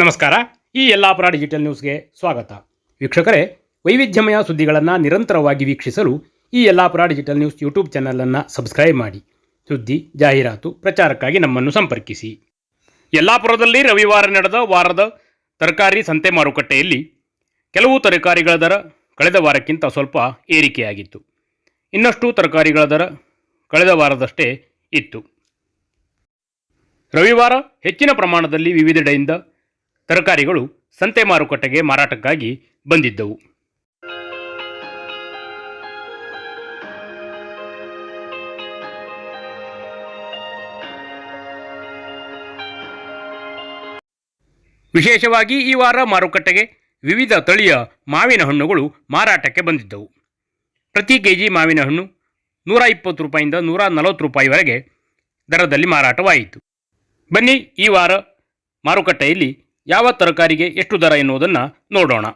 ನಮಸ್ಕಾರ. ಈ ಯಲ್ಲಾಪುರ ಡಿಜಿಟಲ್ ನ್ಯೂಸ್ಗೆ ಸ್ವಾಗತ. ವೀಕ್ಷಕರೇ, ವೈವಿಧ್ಯಮಯ ಸುದ್ದಿಗಳನ್ನು ನಿರಂತರವಾಗಿ ವೀಕ್ಷಿಸಲು ಈ ಯಲ್ಲಾಪುರ ಡಿಜಿಟಲ್ ನ್ಯೂಸ್ ಯೂಟ್ಯೂಬ್ ಚಾನಲನ್ನು ಸಬ್ಸ್ಕ್ರೈಬ್ ಮಾಡಿ. ಸುದ್ದಿ, ಜಾಹೀರಾತು, ಪ್ರಚಾರಕ್ಕಾಗಿ ನಮ್ಮನ್ನು ಸಂಪರ್ಕಿಸಿ. ಯಲ್ಲಾಪುರದಲ್ಲಿ ರವಿವಾರ ನಡೆದ ವಾರದ ತರಕಾರಿ ಸಂತೆ ಮಾರುಕಟ್ಟೆಯಲ್ಲಿ ಕೆಲವು ತರಕಾರಿಗಳ ದರ ಕಳೆದ ವಾರಕ್ಕಿಂತ ಸ್ವಲ್ಪ ಏರಿಕೆಯಾಗಿತ್ತು. ಇನ್ನಷ್ಟು ತರಕಾರಿಗಳ ದರ ಕಳೆದ ವಾರದಷ್ಟೇ ಇತ್ತು. ರವಿವಾರ ಹೆಚ್ಚಿನ ಪ್ರಮಾಣದಲ್ಲಿ ವಿವಿಧೆಡೆಯಿಂದ ತರಕಾರಿಗಳು ಸಂತೆ ಮಾರುಕಟ್ಟೆಗೆ ಮಾರಾಟಕ್ಕಾಗಿ ಬಂದಿದ್ದವು. ವಿಶೇಷವಾಗಿ ಈ ವಾರ ಮಾರುಕಟ್ಟೆಗೆ ವಿವಿಧ ತಳಿಯ ಮಾವಿನ ಹಣ್ಣುಗಳು ಮಾರಾಟಕ್ಕೆ ಬಂದಿದ್ದವು. ಪ್ರತಿ ಕೆ ಜಿ ಮಾವಿನ ಹಣ್ಣು ನೂರ ಇಪ್ಪತ್ತು ರೂಪಾಯಿಂದ ನೂರ ನಲವತ್ತು ರೂಪಾಯಿವರೆಗೆ ದರದಲ್ಲಿ ಮಾರಾಟವಾಯಿತು. ಬನ್ನಿ ಈ ವಾರ ಮಾರುಕಟ್ಟೆಯಲ್ಲಿ ಯಾವ ತರಕಾರಿಗೆ ಎಷ್ಟು ದರ ಎನ್ನುವುದನ್ನು ನೋಡೋಣ.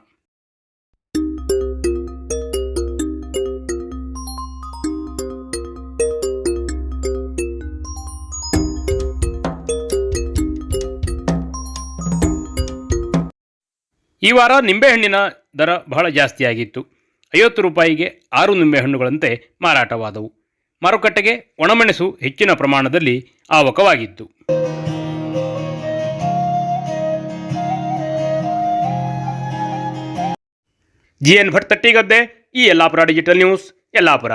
ಈ ವಾರ ನಿಂಬೆಹಣ್ಣಿನ ದರ ಬಹಳ ಜಾಸ್ತಿಯಾಗಿತ್ತು. ಐವತ್ತು ರೂಪಾಯಿಗೆ ಆರು ನಿಂಬೆಹಣ್ಣುಗಳಂತೆ ಮಾರಾಟವಾದವು. ಮಾರುಕಟ್ಟೆಗೆ ಒಣಮೆಣಸು ಹೆಚ್ಚಿನ ಪ್ರಮಾಣದಲ್ಲಿ ಆವಕವಾಗಿತ್ತು. ಜಿ ಎನ್ ಭಟ್ ತಟ್ಟಿಗದ್ದೆ ಈ Yellapur digital news Yellapur